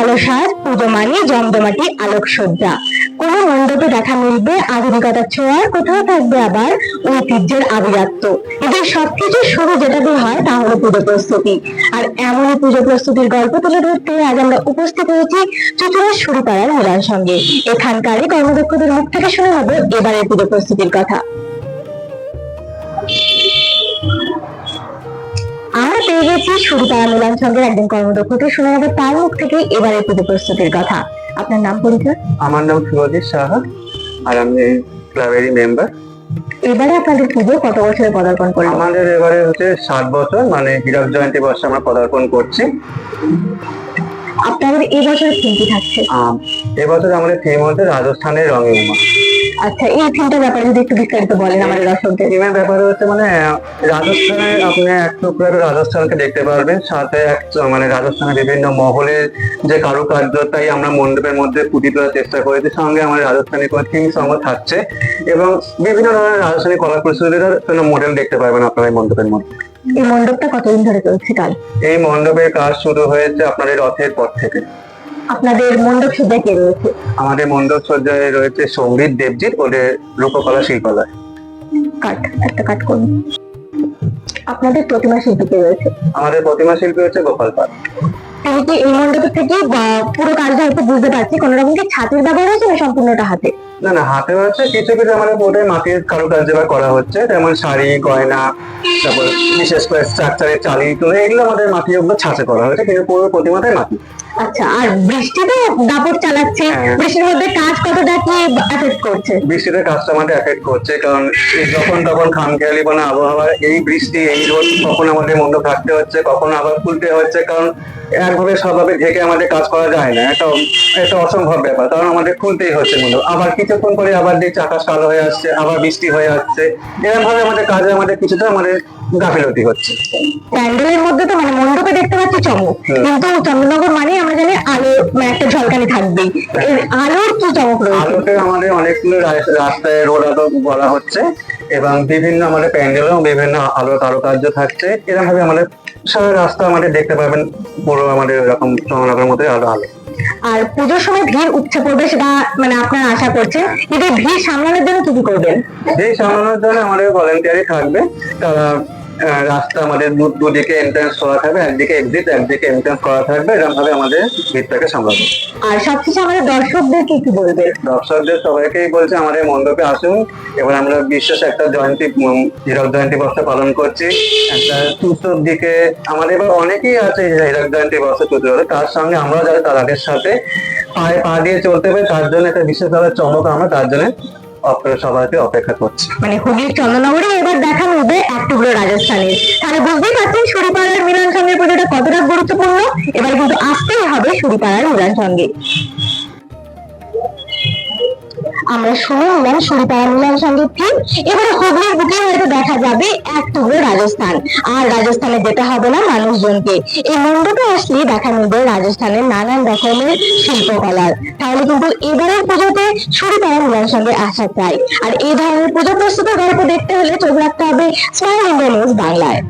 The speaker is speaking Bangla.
আলো সাজ পুজো মানে জমজমাটি আলোকসজ্জা। কোনো মণ্ডপে দেখা মিলবে আধুনিকতার ছোঁয়া কোথাও থাকবে আবার ঐতিহ্যের আভিজাত্য। এদের সবকিছু শুরু যেটা দিয়ে হয় তা হলো পুজো প্রস্তুতি। আর এমনই পুজো প্রস্তুতির গল্প তুলে ধরতে আজ আমরা উপস্থিত হয়েছি চুচুড়ার শুরুপাড়ার মেলার সঙ্গে। এখানকারই কর্মদক্ষদের মুখ থেকে শুনে হবে এবারের পুজো প্রস্তুতির কথা। পেয়ে গেছি শুরুপাড়া মিলন সঙ্গের একজন কর্মদক্ষকে শোনা যাবে তার মুখ থেকে এবারের পুজো প্রস্তুতির কথা। আপনার নাম পরিচয়? আমার নাম সুরজিৎ সাহা আর আমি ক্লাবেরই মেম্বার এবারে আপনাদের পুজো কত বছরে পদার্পণ করল? আমাদের এবারে হচ্ছে সাত বছর মানে হীরক জয়ন্তী বর্ষে আমরা পদার্পণ করছি। আপনাদের এই বছর থিম কি থাকছে? এবছর আমাদের থিম হচ্ছে রাজস্থানের রঙে উমা। আচ্ছা এই থিমটার ব্যাপারে যদি একটু বিস্তারিত বলেন আমাদের দর্শকদের। থিমের ব্যাপারে হচ্ছে মানে রাজস্থানে আপনি এক টুকরো রাজস্থানকে দেখতে পারবেন সাথে এক মানে রাজস্থানের বিভিন্ন মহলের যে কারুকার্য তাই আমরা মণ্ডপের মধ্যে ফুটিয়ে তোলার চেষ্টা করেছি। সঙ্গে আমাদের রাজস্থানি কোনো থিম সঙ্গ থাকছে এবং বিভিন্ন ধরনের রাজস্থানি কলা প্রস্তুতির মডেল দেখতে পারবেন আপনারা এই মণ্ডপের মধ্যে। এই মণ্ডপটা কতদিন ধরে চলছে কাল? এই মণ্ডপের কাজ শুরু হয়েছে আপনাদের রথের পর থেকে। আপনাদের মণ্ডপ সজ্জা কে রয়েছে? আমাদের মণ্ডপ সজ্জায় রয়েছে সংগীত দেবজিৎ ওদের রূপকলা শিল্পালয়। কাট একটা কাট করুন। আপনাদের প্রতিমা শিল্পী কে রয়েছে? আমাদের প্রতিমা শিল্পী হচ্ছে গোপাল পাল। তিনি এই মন্ডপে থেকে পুরো কাজটা হয়তো বুঝতে পারছি, কোন রকম কি ছাতির ব্যবহার হয়েছে না সম্পূর্ণটা হাতে? না না, হাতে হচ্ছে কিছু কিছু আমাদের বোর্ডে মাটির কারুকার্য বা করা হচ্ছে, যেমন শাড়ি, গয়না, তারপর বিশেষ করে স্ট্রাকচারের চালি তুলে এগুলো আমাদের মাটি ওগুলো ছাঁচে করা হয়েছে, কিন্তু পুরো প্রতিমাটাই মাটি। আচ্ছা আর বৃষ্টি তো দাপট চালাচ্ছে। হ্যাঁ। বৃষ্টির মধ্যে কাজ কতটা কি এফেক্ট করছে? বৃষ্টিতে কাজটা আমাদের এফেক্ট করছে কারণ যখন তখন খামখেয়ালি মানে আবহাওয়া এই বৃষ্টি এই রোদ কখন আমাদের মণ্ডপ রাখতে হচ্ছে কখন আবার খুলতে হচ্ছে কারণ একভাবে স্বভাবে ঢেকে আমাদের কাজ করা যায় না। এটা এটা অসম্ভব ব্যাপার কারণ আমাদের খুলতেই হচ্ছে মণ্ডপ আবার কিছুক্ষণ পরে আবার দেখছি আকাশ কালো হয়ে আসছে আবার বৃষ্টি হয়ে আসছে। এরকম ভাবে আমাদের কাজে আমাদের কিছুটা আমাদের গাফিলতি হচ্ছে। প্যান্ডেলের মধ্যে তো মানে মণ্ডপে দেখতে পাচ্ছি চমক। কিন্তু চন্দ্রনগর মানে জানি আলো মানে একটা ঝলকানি থাকবেই। আলোর কি চমক রয়েছে। আলোতে আমাদের অনেকগুলো রাস্তায় রোড আলো বলা হচ্ছে এবং বিভিন্ন আমাদের প্যান্ডেলেও বিভিন্ন আলো কারুকার্য থাকছে। এরকম ভাবে আমাদের সারা রাস্তা আমাদের দেখতে পাবেন পুরো আমাদের এরকম চন্দ্রনগরের মধ্যে আলো আলো। আর পুজোর সময় ভিড় উপচে পড়বে সেটা মানে আপনার আশা করছেন। কিন্তু ভিড় সামলানোর জন্য কি কি করবেন? এই সামলানোর জন্য আমাদের ভলেন্টিয়ারই থাকবে। তারা রাস্তা আমাদের দুদিকে এন্ট্রান্স করা থাকবে একদিকে এক্সিট একদিকে এন্ট্রান্স করা থাকবে এরকম ভাবে আমাদের ভিড়টাকে সামলাবে। আর সবকিছু আমাদের দর্শকদেরকে কি বলবেন দর্শকদের সবাইকেই বলছে আমাদের মণ্ডপে আসুন। এবার আমরা বিশেষ একটা জয়ন্তী হীরক জয়ন্তী বর্ষে পালন করছি। একটা সুস্থর দিকে আমাদের এবার অনেকেই আছে হীরক জয়ন্তী বর্ষে পুজো তার সঙ্গে আমরা যারা তাদের সাথে পায়ে পা দিয়ে চলতে পারি তার জন্য একটা বিশেষভাবে চমক আমরা তার জন্য সবাইকে অপেক্ষা করছি। মানে হুগলির চন্দননগরে এবার দেখা হবে এক টুকরো রাজস্থানের। তাহলে বুঝতেই পারছেন সুরিপাড়ার মিলন সঙ্গে পুজোটা কতটা গুরুত্বপূর্ণ, এবার কিন্তু আসতেই হবে সুরিপাড়ার মিলন সঙ্গে আমরা শুনে নিলাম সুরিপাড়া মিলন সঙ্গে থিম এবারে হুগলির বুকে হয়তো দেখা যাবে, এক টুকরো রাজস্থান। আর রাজস্থানে যেতে হবে না মানুষজনকে। এই মণ্ডপে আসলে দেখা মিলবে রাজস্থানের নানান রকমের শিল্পকলার। তাহলে কিন্তু এবারের পুজোতে শুরু সুরিপাড়া মিলন সঙ্গে আসা চাই। আর এই ধরনের পুজো প্রস্তুত গল্প দেখতে হলে চোখ রাখতে হবে স্মাইল ইন্ডিয়া নিউজ বাংলায়।